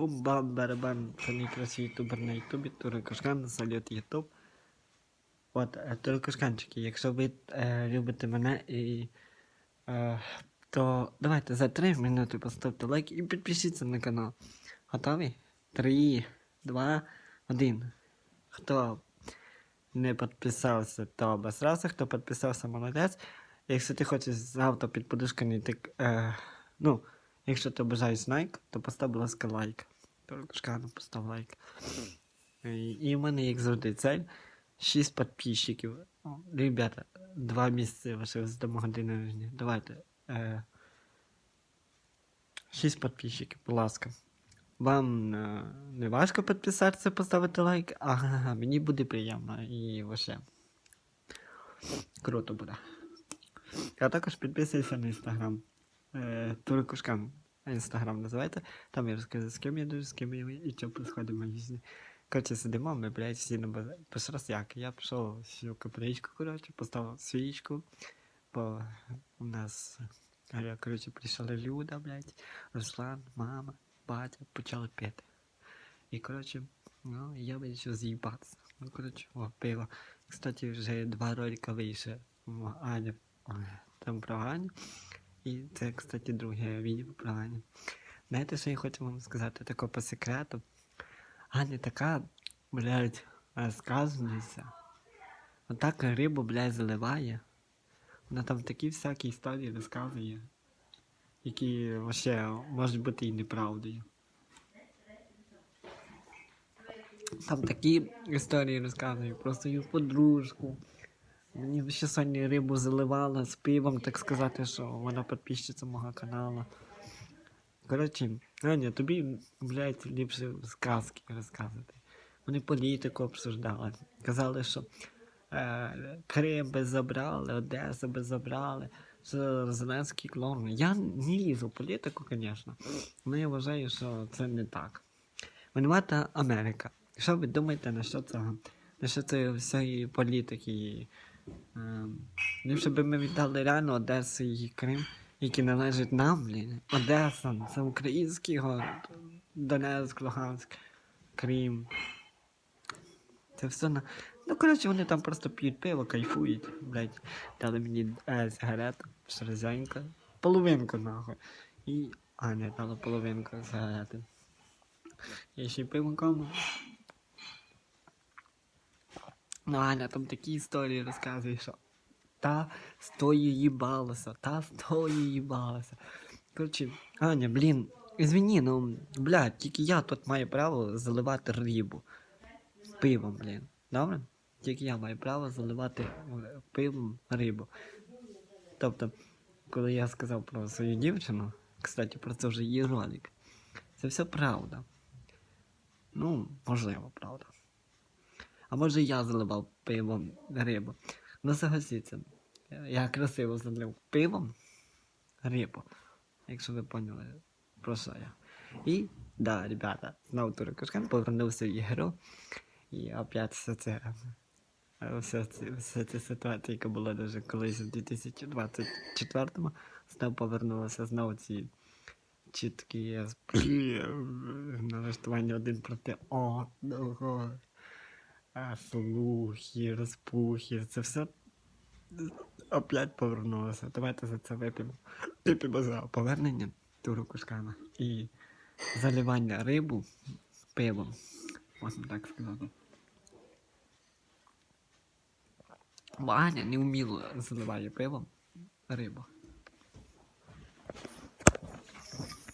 Бум-бам, барабан, це найкращий ютубер на ютубі, Турикошкан, салют ютуб. От, е, Турикошканчики, якщо ви е, любите мене і. Е, то давайте за 3 минути поставте лайк і підпишіться на канал. Готові? 3, 2, 1. Хто не підписався, то обосрався. Хто підписався, молодець. Якщо ти хочеш завтра під подушками, ти, е, ну, якщо ти бажаєш лайк, то постав, будь ласка, лайк. Туркашкану постав лайк. І, і в мене, як завжди, цель 6 підписчиків. Ребята, два місяці лишилось до мого дня народження. Давайте. Е, 6 підписчиків, будь ласка. Вам е, не важко підписатися, поставити лайк, а мені буде приємно і вообще. Круто буде. А також підписуйся на інстаграм. Е, Турикушкан. Інстаграм називайте. Там я розказую, з ким я дуже, з ким я і що происходить в моїй житті. Коротше, сидимо, ми, блядь, всі на базарі. Перший раз як? Я пішов в капличку, коротше, поставив свічку. Бо у нас, коротше, прийшли люди, блядь. Руслан, мама, батя почали пити. І, коротше, ну, я вирішив з'їбатися. Ну, коротше, о, пиво. Кстати, вже два ролика вийшло. в Аня, там про Аню. І це, кстати, друге відео про Аню. Знаєте, що я хочу вам сказати тако по секрету? Аня така, блядь, розказується. Отак рибу, блядь, заливає. Вона там такі всякі історії розказує, які вообще можуть бути і неправдою. Там такі історії розказує про свою подружку. Мені ще сьогодні рибу заливала з пивом, так сказати, що вона підписчиця мого каналу. Коротше, Аня, тобі, блядь, ліпше сказки розказувати. Вони політику обсуждали. Казали, що е, Крим би забрали, Одесу би забрали, що Зеленський клон. Я не лізу в політику, звісно. Але я вважаю, що це не так. Винувата Америка. Що ви думаєте на насчет цього? Насчет цієї всієї політики? Е, ліпше би ми віддали реально Одесу і Крим, які належать нам, блін. Одеса, це український город. Донецьк, Луганськ, Крим. Це все на. Ну, коротше, вони там просто п'ють пиво, кайфують, блядь. Дали мені е, сигарету, шрезенька, половинку нахуй. І Аня дала половинку сигарети. Я ще й пиво кому. Ну, Аня там такі історії розказує, що та з тої їбалася, та з тої їбалася. Коротше, Аня, блін, извини, ну, блядь, тільки я тут маю право заливати рибу пивом, блін. Добре? Тільки я маю право заливати е, пивом рибу. Тобто, коли я сказав про свою дівчину, кстати, про це вже є ролик. Це все правда. Ну, можливо, правда. А може я заливав пивом рибу. Ну согласіться, я красиво залив пивом рибу. Якщо ви поняли, про що я. І, да, ребята, знову Турикошкан повернувся в ігру. І опять все це. е, Вся, вся ця ситуація, яка була дуже колись в 2024-му, знову повернулася знову ці чіткі налаштування один проти одного. А слухи, розпухи, це все опять повернулося. Давайте за це вип'ємо. Вип'ємо за повернення туру кушкана і заливання рибу пивом. Можна так сказати. Ваня неуміло заливає пивом рибу.